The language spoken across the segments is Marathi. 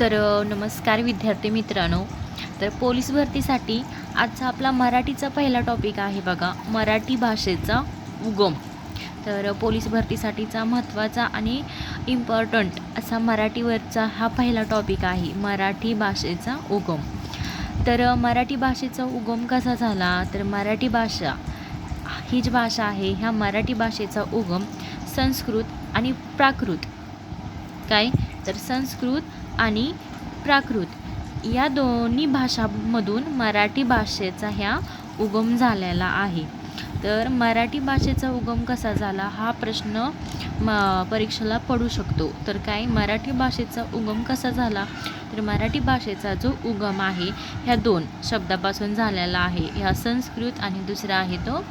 तर नमस्कार विद्यार्थी मित्रांनो. तर पोलीस भरतीसाठी आजचा आपला मराठीचा पहिला टॉपिक आहे बघा मराठी भाषेचा उगम. तर पोलीस भरतीसाठीचा महत्त्वाचा आणि इम्पॉर्टंट असा मराठीवरचा हा पहिला टॉपिक आहे मराठी भाषेचा उगम. तर मराठी भाषेचा उगम कसा झाला? तर मराठी भाषा ही जी भाषा आहे ह्या मराठी भाषेचा उगम संस्कृत आणि प्राकृत. काय? तर संस्कृत आणि प्राकृत. या दोन्ही भाषांमधून मराठी भाषेचा ह्या उगम झालेला आहे. तर मराठी भाषेचा उगम कसा झाला? हा प्रश्न म परीक्षेला पडू शकतो. तर काय? मराठी भाषेचा उगम कसा झाला? तर मराठी भाषेचा जो उगम आहे ह्या दोन शब्दापासून झालेला आहे. ह्या संस्कृत आणि दुसरा आहे तो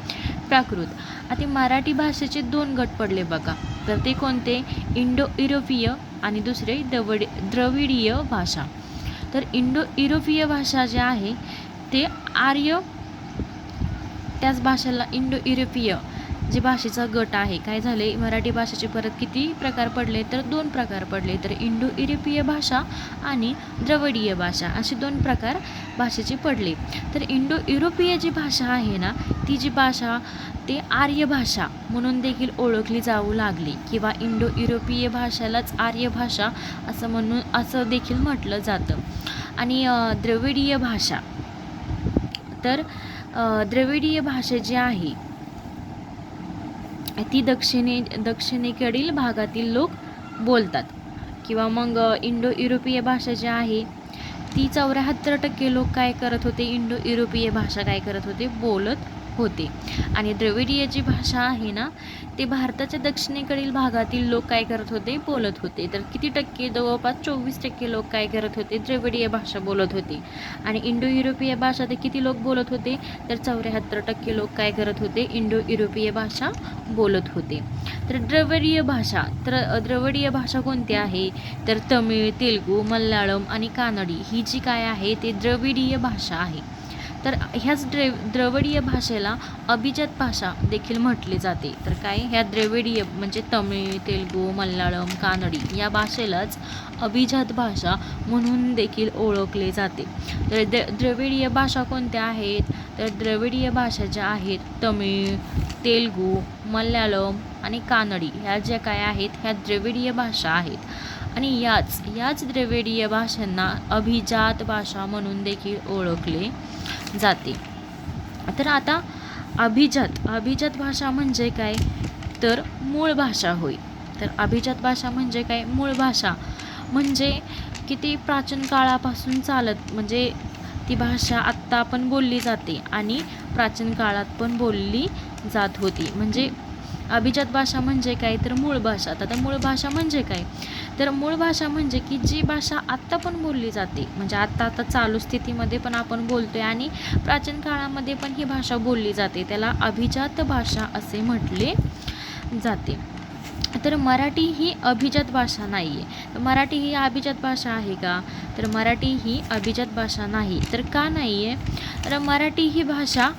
प्राकृत. आता मराठी भाषेचे दोन गट पडले बघा. तर ते कोणते? इंडो युरोपीय आणि दुसरे द्रवड द्रविडीय भाषा. तर इंडो युरोपीय भाषा जे आहे ते आर्य त्याच भाषेला इंडो युरोपीय जे भाषेचा गट आहे काय झाले मराठी भाषेचे परत किती प्रकार पडले? तर दोन प्रकार पडले. तर इंडो युरोपीय भाषा आणि द्रविडीय भाषा असे दोन प्रकार भाषेचे पडले. तर इंडो युरोपीय जी भाषा आहे ना ती जी भाषा ते आर्य भाषा म्हणून देखील ओळखली जाऊ लागली किंवा इंडो युरोपीय भाषेलाच आर्य भाषा असं म्हणून असं देखील म्हटलं जातं. आणि द्रविडीय भाषा. तर द्रविडीय भाषा जी आहे ती दक्षिणे दक्षिणेकडील भागातील लोक बोलतात. किंवा मग इंडो युरोपीय भाषा जी आहे ती चौऱ्याहत्तर टक्के लोक काय करत होते? इंडो युरोपीय भाषा काय करत होते? बोलत होते. आणि द्रविडीय जी भाषा आहे ना ते भारताच्या दक्षिणेकडील भागातील लोक काय करत होते? बोलत होते. तर किती टक्के? जवळपास चोवीस टक्के लोक काय करत होते? द्रविडीय भाषा बोलत होते. आणि इंडो युरोपीय भाषा ते किती लोक बोलत होते? तर चौऱ्याहत्तर टक्के लोक काय करत होते? इंडो युरोपीय भाषा बोलत होते. तर द्रविडीय भाषा तर द्रविडीय भाषा कोणती आहे? तर तमिळ तेलगू मल्याळम आणि कानडी ही जी काय आहे ते द्रविडीय भाषा आहे. तर ह्याच द्रे द्रविडीय भाषेला अभिजात भाषा देखील म्हटली जाते. तर काय? ह्या द्रविडीय म्हणजे तमिळ तेलगू मल्याळम कानडी या भाषेलाच अभिजात भाषा म्हणून देखील ओळखले जाते. तर द्र द्रविडीय भाषा कोणत्या आहेत? तर द्रविडीय भाषा ज्या आहेत तमिळ तेलगू मल्याळम आणि कानडी ह्या ज्या काय आहेत? ह्या द्रविडीय भाषा आहेत. आणि याच याच द्रविडीय भाषांना अभिजात भाषा म्हणून देखील ओळखले जाते. तर आता अभिजात अभिजात भाषा म्हणजे काय? तर मूळ भाषा होय. तर अभिजात भाषा म्हणजे काय? मूळ भाषा म्हणजे किती प्राचीन काळापासून चालत म्हणजे ती भाषा आत्ता पण बोलली जाते आणि प्राचीन काळात पण बोलली जात होती. म्हणजे अभिजात भाषा म्हणजे काय? तर मूळ भाषा. आता मूळ भाषा म्हणजे काय? तर मूळ भाषा म्हणजे की जी भाषा आत्ता पण बोलली जाते. म्हणजे आत्ता आता चालू स्थितीमध्ये पण आपण बोलतोय आणि प्राचीन काळामध्ये पण ही भाषा बोलली जाते. त्याला अभिजात भाषा असे म्हटले जाते. तर मराठी ही अभिजात भाषा नाही आहे मराठी ही अभिजात भाषा आहे का? तर मराठी ही अभिजात भाषा नाही. तर का नाही आहे तर मराठी ही भाषा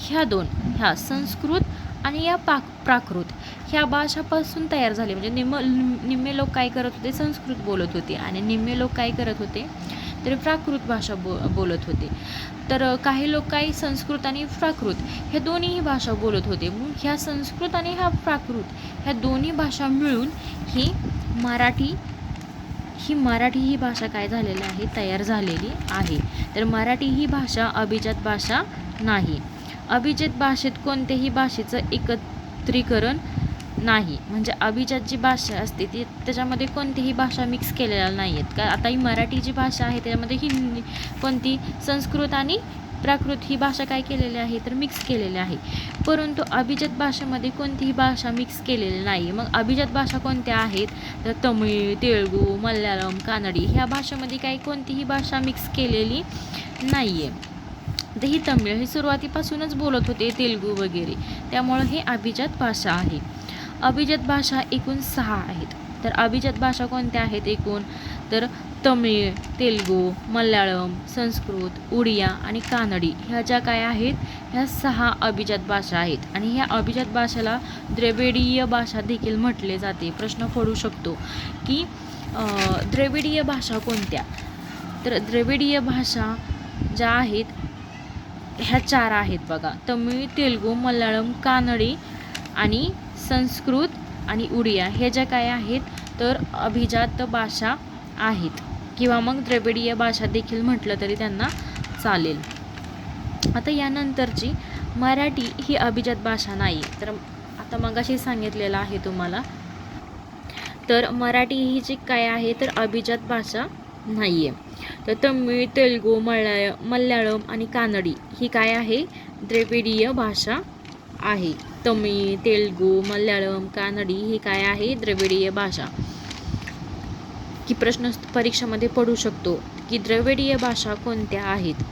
ह्या दोन ह्या संस्कृत आणि या पाक प्राकृत ह्या भाषापासून तयार झाली. म्हणजे निम निम्मे लोक काय करत होते? संस्कृत बोलत होते. आणि निम्मे लोक काय करत होते? तर प्राकृत भाषा बो बोलत होते. तर काही लोक काही संस्कृत आणि प्राकृत ह्या दोन्हीही भाषा बोलत होते. मग ह्या संस्कृत आणि ह्या प्राकृत ह्या दोन्ही भाषा मिळून ही मराठी ही मराठी ही भाषा काय झालेली आहे? तयार झालेली आहे. तर मराठी ही भाषा अभिजात भाषा नाही. अभिजात भाषेत कोणत्याही भाषेचं एकत्रीकरण नाही. म्हणजे अभिजात जी भाषा असते ती त्याच्यामध्ये कोणतीही भाषा मिक्स केलेल्या नाही आहेत का आता ही मराठी जी भाषा आहे त्याच्यामध्ये हिंदी कोणती संस्कृत आणि प्राकृत ही भाषा काय केलेली आहे तर मिक्स केलेली आहे. परंतु अभिजात भाषेमध्ये कोणतीही भाषा मिक्स केलेली नाही मग अभिजात भाषा कोणत्या आहेत? तर तमिळ तेलगू मल्याळम कानडी ह्या भाषेमध्ये काही कोणतीही भाषा मिक्स केलेली नाही आहे ही तमिळ हे सुरुवातीपासूनच बोलत होते तेलगू वगैरे. त्यामुळं हे अभिजात भाषा आहे. अभिजात भाषा एकूण सहा आहेत. तर अभिजात भाषा कोणत्या आहेत एकूण? तर तमिळ तेलगू मल्याळम संस्कृत उडिया आणि कानडी ह्या ज्या काय आहेत ह्या सहा अभिजात भाषा आहेत. आणि ह्या अभिजात भाषेला द्रविडीय भाषा देखील म्हटले जाते. प्रश्न पडू शकतो की द्रविडीय भाषा कोणत्या? तर द्रविडीय भाषा ज्या आहेत ह्या चार आहेत बघा. तमिळ तेलगू मल्याळम कानडी आणि संस्कृत आणि उडिया. हे ज्या काय आहेत तर अभिजात भाषा आहेत. किंवा मग द्रविडीय भाषा देखील म्हटलं तरी त्यांना चालेल. आता यानंतरची मराठी ही अभिजात भाषा नाही. तर आता मगाशी सांगितलेलं आहे तुम्हाला. तर मराठी ही जी काय आहे तर अभिजात भाषा नाही आहे तर तमिळ तेलुगू मल्याळ मल्याळम आणि कानडी ही काय आहे? द्रविडीय भाषा आहे. तमिळ तेलुगू मल्याळम कानडी ही काय आहे? द्रविडीय भाषा. की प्रश्न परीक्षेमध्ये पडू शकतो की द्रविडीय भाषा कोणत्या आहेत?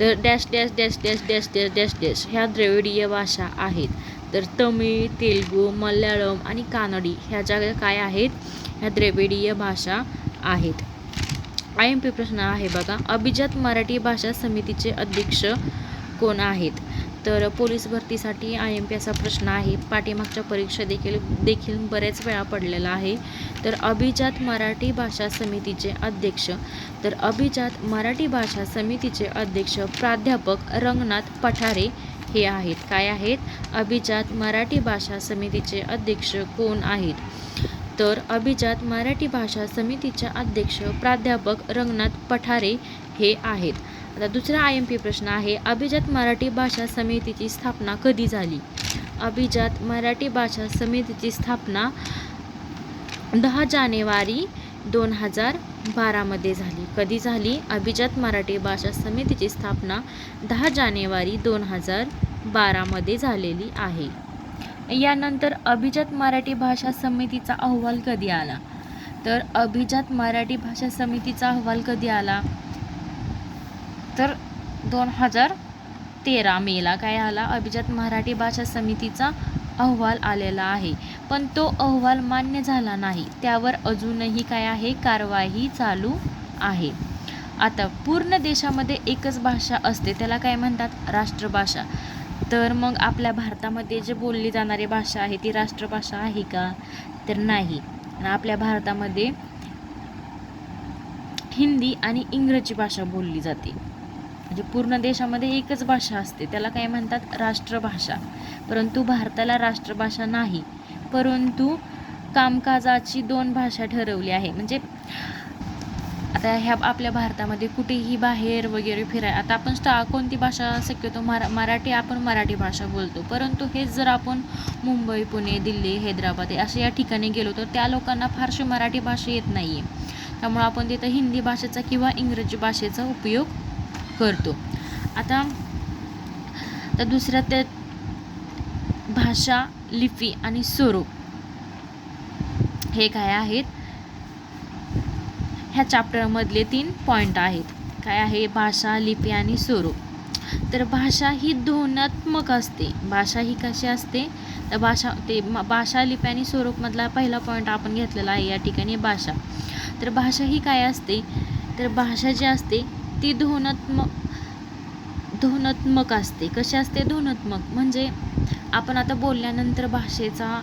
तर dash dash dash dash dash dash dash dash ह्या द्रविडीय भाषा आहेत. तर तमिळ तेलुगू मल्याळम आणि कानडी ह्या ज्या काय आहेत? ह्या द्रविडीय भाषा आहेत. आय एम पी प्रश्न आहे बघा. अभिजात मराठी भाषा समितीचे अध्यक्ष कोण आहेत? तर पोलीस भरतीसाठी आय एम पी असा प्रश्न आहे. पाठीमागच्या परीक्षा देखील देखील बऱ्याच वेळा पडलेला आहे. तर अभिजात मराठी भाषा समितीचे अध्यक्ष तर अभिजात मराठी भाषा समितीचे अध्यक्ष प्राध्यापक रंगनाथ पठारे हे आहेत. काय आहेत? अभिजात मराठी भाषा समितीचे अध्यक्ष कोण आहेत? तर अभिजात मराठी भाषा समितीचे अध्यक्ष प्राध्यापक रंगनाथ पठारे हे आहेत. आता दुसरा आय एम पी प्रश्न आहे अभिजात मराठी भाषा समितीची स्थापना कधी झाली? अभिजात मराठी भाषा समितीची स्थापना दहा जानेवारी दोन हजार बारामध्ये झाली. कधी झाली? अभिजात मराठी भाषा समितीची स्थापना दहा जानेवारी दोन हजार बारामध्ये झालेली आहे. यानंतर अभिजात मराठी भाषा समितीचा अहवाल कधी आला? तर अभिजात मराठी भाषा समितीचा अहवाल कधी आला? तर दोन हजार तेरा मेला काय आला? अभिजात मराठी भाषा समितीचा अहवाल आलेला आहे. पण तो अहवाल मान्य झाला नाही. त्यावर अजूनही काय आहे? कारवाई चालू आहे. आता पूर्ण देशामध्ये एकच भाषा असते. त्याला काय म्हणतात? राष्ट्रभाषा. तर मग आपल्या भारतामध्ये जे बोलली जाणारी भाषा आहे ती राष्ट्रभाषा आहे का? तर नाही. आपल्या भारतामध्ये हिंदी आणि इंग्रजी भाषा बोलली जाते. म्हणजे पूर्ण देशामध्ये एकच भाषा असते. त्याला काय म्हणतात? राष्ट्रभाषा. परंतु भारताला राष्ट्रभाषा नाही. परंतु कामकाजाची दोन भाषा ठरवली आहे. म्हणजे आता ह्या आपल्या भारतामध्ये कुठेही बाहेर वगैरे फिराय आता आपण स्टा कोणती भाषा शक्यतो मरा मराठी आपण मराठी भाषा बोलतो. परंतु हेच जर आपण मुंबई पुणे दिल्ली हैदराबाद अशा या ठिकाणी गेलो तर त्या लोकांना फारशी मराठी भाषा येत नाही आहे त्यामुळं आपण तिथं हिंदी भाषेचा किंवा इंग्रजी भाषेचा उपयोग करतो. आता तर दुसऱ्या त्या भाषा लिपी आणि स्वरूप हे काय आहेत? ह्या चॅप्टरमधले तीन पॉईंट आहेत. काय आहे? भाषा लिपी आणि स्वरूप. तर भाषा ही धोनात्मक असते. भाषा ही कशी असते? तर भाषा ते भाषा लिपी आणि स्वरूपमधला पहिला पॉईंट आपण घेतलेला आहे. या ठिकाणी भाषा. तर भाषा ही काय असते? तर भाषा जी असते ती धोनात्मक धोनात्मक असते. कशी असते? धोनात्मक. म्हणजे आपण आता बोलल्यानंतर भाषेचा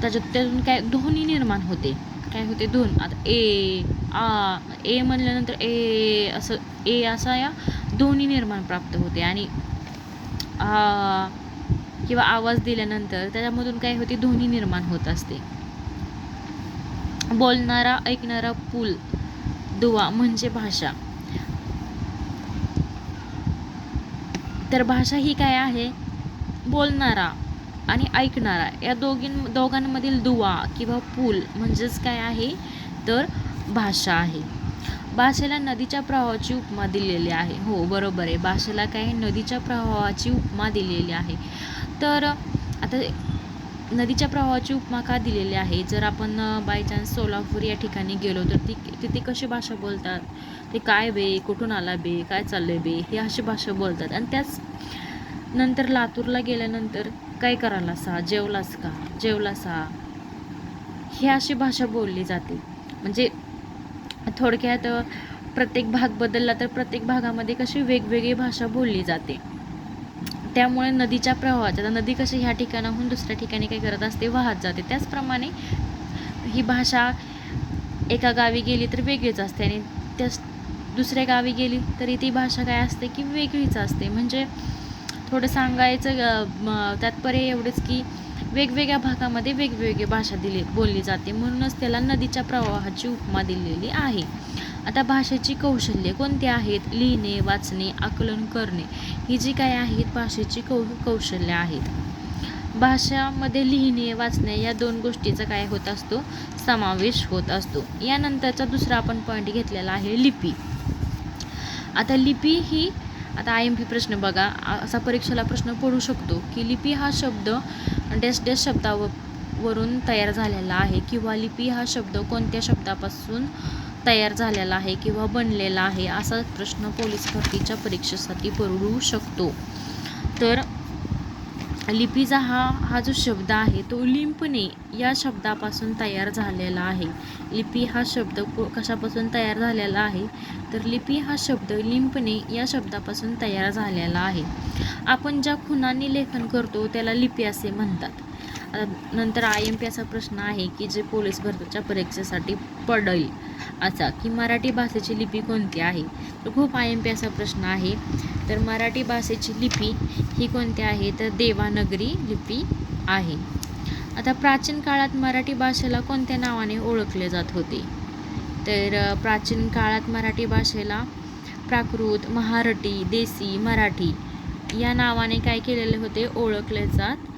त्याच्यात त्यातून काय ध्वनी निर्माण होते. काय होते? धोन. आता ए आ ए म्हणल्यानंतर ए असं ए असा या दोन्ही निर्माण प्राप्त होते. आणि आ किंवा आवाज दिल्यानंतर त्याच्यामधून काय होते ध्वनी निर्माण होत असते. बोलणारा ऐकणारा पूल दुवा म्हणजे भाषा. तर भाषा ही काय आहे? बोलणारा आणि ऐकणारा या दोघीं दोघांमधील दुवा किंवा पूल म्हणजेच काय आहे? तर भाषा आहे. भाषेला नदीच्या प्रवाहाची उपमा दिलेली आहे. हो बरोबर आहे. भाषेला काय नदीच्या प्रवाहाची उपमा दिलेली आहे. तर आता नदीच्या प्रवाहाची उपमा का दिलेली आहे? जर आपण बाय चान्स सोलापूर या ठिकाणी गेलो तर ती तिथे कशी भाषा बोलतात? ते काय बे? कुठून आला बे? काय चाललं बे? हे अशी भाषा बोलतात. आणि त्याच नंतर लातूरला गेल्यानंतर काय करायला सा जेवलास का? जेवलासा ही अशी भाषा बोलली जाते. म्हणजे थोडक्यात प्रत्येक भाग बदलला तर प्रत्येक भागामध्ये कशी वेगवेगळी भाषा बोलली जाते. त्यामुळे नदीच्या प्रवाहात आता नदी कशी ह्या ठिकाणाहून दुसऱ्या ठिकाणी काय करत असते वाहत जाते. त्याचप्रमाणे ही भाषा एका गावी गेली तर वेगळीच असते आणि त्याच दुसऱ्या गावी गेली तरी ती भाषा काय असते की वेगळीच असते. म्हणजे थोडं सांगायचं अ, म, तात्पर्य एवढंच की वेगवेगळ्या भागामध्ये वेगवेगळी भाषा दिली बोलली जाते. म्हणूनच त्याला नदीच्या प्रवाहाची उपमा दिलेली आहे. आता भाषेची कौशल्ये कोणती आहेत? लिहिणे वाचणे आकलन करणे ही जी काय आहेत भाषेची कौ कौशल्य आहेत. भाषामध्ये लिहिणे वाचणे या दोन गोष्टीचा काय होत असतो? समावेश होत असतो. यानंतरचा दुसरा आपण पॉईंट घेतलेला आहे लिपी. आता लिपी ही आता आय एम पी प्रश्न बघा असा परीक्षेला प्रश्न पडू शकतो की लिपी हा शब्द डॅश डॅश शब्दावर वरून तयार झालेला आहे किंवा लिपी हा शब्द कोणत्या शब्दापासून तयार झालेला आहे किंवा बनलेला आहे असा प्रश्न पोलीस भरतीच्या परीक्षेसाठी पडू शकतो. तर लिपीचा हा हा जो शब्द आहे तो लिंपणे या शब्दापासून तयार झालेला आहे. लिपी हा शब्द को- कशापासून तयार झालेला आहे? तर लिपी हा शब्द लिंपणे या शब्दापासून तयार झालेला आहे. आपण ज्या खुणांनी लेखन करतो त्याला लिपी असे म्हणतात. नंतर आय एम पी असा प्रश्न आहे की जे पोलीस भरतीच्या परीक्षेसाठी पडेल असा की मराठी भाषेची लिपी कोणती आहे? तर खूप आय एम पी असा प्रश्न आहे. तर मराठी भाषेची लिपी ही कोणती आहे? तर देवानगरी लिपी आहे. आता प्राचीन काळात मराठी भाषेला कोणत्या नावाने ओळखले जात होते? तर प्राचीन काळात मराठी भाषेला प्राकृत महारटी देसी मराठी या नावाने काय केलेले होते? ओळखले जात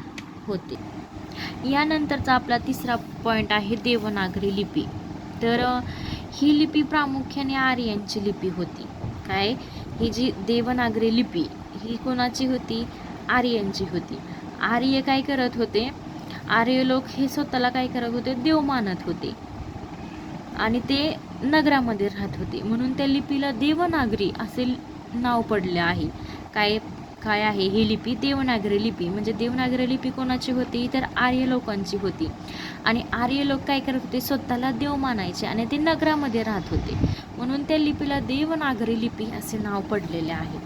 होते. यानंतरचा आपला तिसरा पॉईंट आहे देवनागरी लिपी. तर ही लिपी प्रामुख्याने आर्यांची लिपी होती. काय? ही जी देवनागरी लिपी ही कोणाची होती? आर्यांची होती. आर्य काय करत होते? आर्य लोक हे स्वतःला काय करत होते? देव मानत होते. आणि ते नगरामध्ये राहत होते. म्हणून त्या लिपीला देवनागरी असे नाव पडले आहे. काय? काय आहे ही लिपी देवनागरी लिपी. म्हणजे देवनागरी लिपी कोणाची होती? तर आर्य लोकांची होती. आणि आर्य लोक काय करत होते? स्वतःला देव मानायचे आणि ते नगरामध्ये राहत होते. म्हणून त्या लिपीला देवनागरी लिपी असे नाव पडलेले आहे.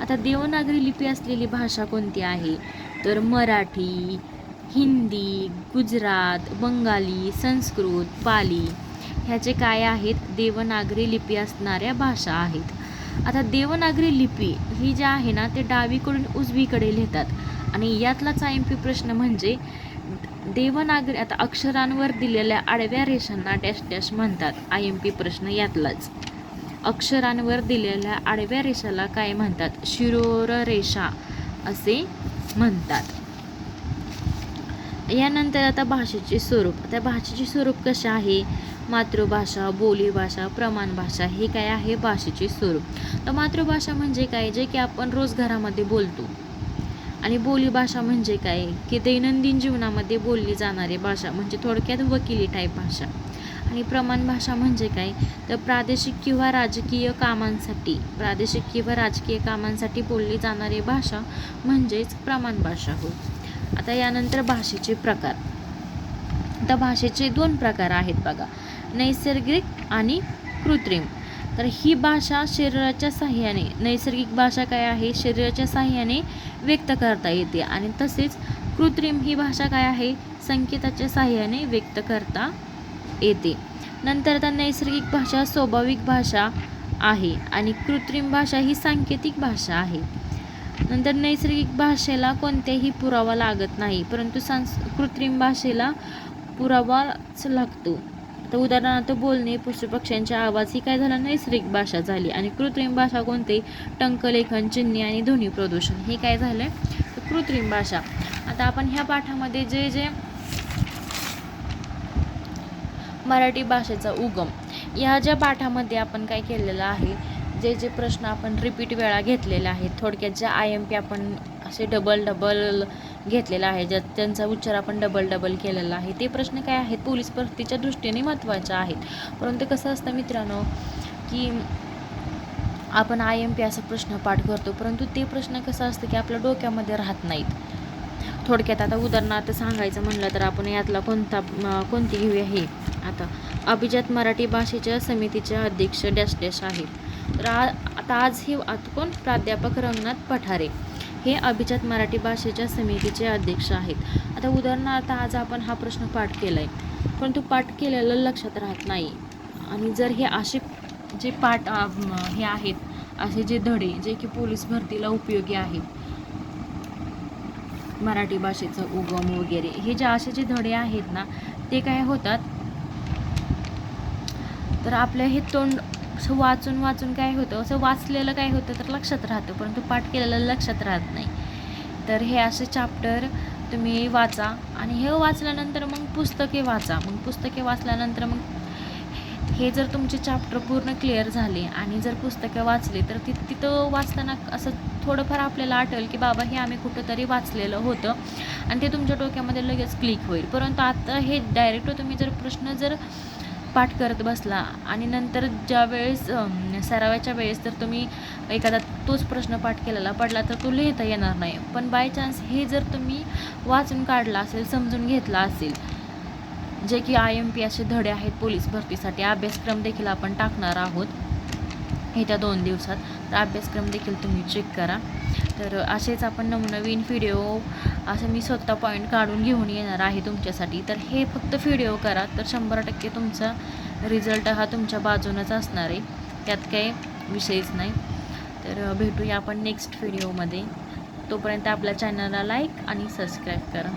आता देवनागरी लिपी असलेली भाषा कोणती आहे? तर मराठी हिंदी गुजरात बंगाली संस्कृत पाली ह्याचे काय आहेत? देवनागरी लिपी असणाऱ्या भाषा आहेत. आता देवनागरी लिपी ही जी आहे ना ते डावीकडून उजवीकडे लिहितात. आणि यातलाच आय एम पी प्रश्न म्हणजे देवनागरी आता अक्षरांवर दिलेल्या आडव्या रेषांना डॅश डॅश म्हणतात. आय एम पी प्रश्न यातलाच. अक्षरांवर दिलेल्या आडव्या रेषाला काय म्हणतात? शिरोर रेषा असे म्हणतात. यानंतर आता भाषेचे स्वरूप. आता भाषेचे स्वरूप कसे आहे? मातृभाषा बोलीभाषा प्रमाण भाषा हे काय आहे भाषेचे स्वरूप तर मातृभाषा म्हणजे काय? जे की आपण रोज घरामध्ये बोलतो. आणि बोलीभाषा म्हणजे काय? की दैनंदिन जीवनामध्ये बोलली जाणारी भाषा म्हणजे थोडक्यात वकिली टाईप भाषा. आणि प्रमाण भाषा म्हणजे काय? तर प्रादेशिक किंवा राजकीय कामांसाठी प्रादेशिक किंवा राजकीय कामांसाठी बोलली जाणारी भाषा म्हणजेच प्रमाण भाषा होय आता यानंतर भाषेचे प्रकार. आता भाषेचे दोन प्रकार आहेत बघा. नैसर्गिक आणि कृत्रिम. तर ही भाषा शरीराच्या साह्याने नैसर्गिक भाषा काय आहे? शरीराच्या साह्याने व्यक्त करता येते. आणि तसेच कृत्रिम ही भाषा काय आहे? संकेताच्या साह्याने व्यक्त करता येते. नंतर आता नैसर्गिक भाषा स्वाभाविक भाषा आहे आणि कृत्रिम भाषा ही सांकेतिक भाषा आहे. नंतर नैसर्गिक भाषेला कोणत्याही पुरावा लागत नाही परंतु सांस कृत्रिम भाषेला पुरावाच लागतो. आता उदाहरणार्थ बोलणे पशुपक्ष्यांचे आवाज ही काय झाला? नैसर्गिक भाषा झाली. आणि कृत्रिम भाषा कोणते? टंकलेखन चिन्हे आणि ध्वनी प्रदूषण. हे काय झालं तर कृत्रिम भाषा. आता आपण ह्या पाठामध्ये जे जे मराठी भाषेचा उगम या ज्या पाठामध्ये आपण काय केलेलं आहे? जे जे प्रश्न आपण रिपीट वेळा घेतलेले आहेत थोडक्यात ज्या आय एम पी आपण असे डबल डबल घेतलेला आहे. ज्यात त्यांचा उच्चार आपण डबल डबल केलेला आहे. ते प्रश्न काय आहेत? पोलीस भरतीच्या दृष्टीने महत्त्वाचे आहेत. परंतु कसं असतं मित्रांनो की आपण आय एम पी असा प्रश्न पाठ करतो परंतु ते प्रश्न कसं असतं की आपल्या डोक्यामध्ये राहत नाहीत. थोडक्यात आता उदाहरणार्थ सांगायचं म्हणलं तर आपण यातला कोणता कोणती घेऊया हे आता अभिजात मराठी भाषेच्या समितीचे अध्यक्ष डॅश डॅश आहेत. तर आ आता आज हे आतकोण प्राध्यापक रंगनाथ पठारे. हे अभिजात मराठी भाषेच्या समितीचे अध्यक्ष आहेत. आता उदाहरणार्थ आज आपण हा प्रश्न पाठ केला आहे परंतु पाठ केलेलं लक्षात राहत नाही. आणि जर हे असे जे पाठ हे आहेत असे जे धडे जे की पोलीस भरतीला उपयोगी आहेत मराठी भाषेचं उगम वगैरे हे जे असे जे धडे आहेत ना ते काय होतात? तर आपलं हे तोंड असं वाचून वाचून काय होतं? असं वाचलेलं काय होतं तर लक्षात राहतं परंतु पाठ केलेलं लक्षात राहत नाही. तर हे असे चॅप्टर तुम्ही वाचा आणि हे वाचल्यानंतर मग पुस्तके वाचा. मग पुस्तके वाचल्यानंतर मग हे जर तुमचे चॅप्टर पूर्ण क्लिअर झाले आणि जर पुस्तकं वाचली तर ति तिथं वाचताना असं थोडंफार आपल्याला आठवेल की बाबा हे आम्ही कुठंतरी वाचलेलं होतं आणि ते तुमच्या डोक्यामध्ये लगेच क्लिक होईल. परंतु आता हे डायरेक्ट तुम्ही जर प्रश्न जर पाठ करत बसला. आणि नंतर ज्या वेळेस सरावाच्या वेळेस जर तुम्ही एखादा तोच प्रश्न पाठ केलेला पडला तर तो लिहिता येणार नाही. पण बाय चान्स हे जर तुम्ही वाचून काढला असेल समजून घेतला असेल जे की आय एम पी असे धडे आहेत पोलीस भरतीसाठी अभ्यासक्रम देखील आपण टाकणार आहोत. येत्या दोन दिवसात तर अभ्यासक्रम देखील तुम्ही चेक करा. तर असेच आपण नवनवीन व्हिडिओ असं मी स्वतः पॉईंट काढून घेऊन येणार आहे तुमच्यासाठी. तर हे फक्त व्हिडिओ करा तर शंभर टक्के तुमचा रिझल्ट हा तुमच्या बाजूनच असणार आहे. त्यात काही विषयच नाही. तर भेटूया आपण नेक्स्ट व्हिडिओमध्ये तोपर्यंत आपल्या चॅनलला लाईक आणि सबस्क्राईब करा.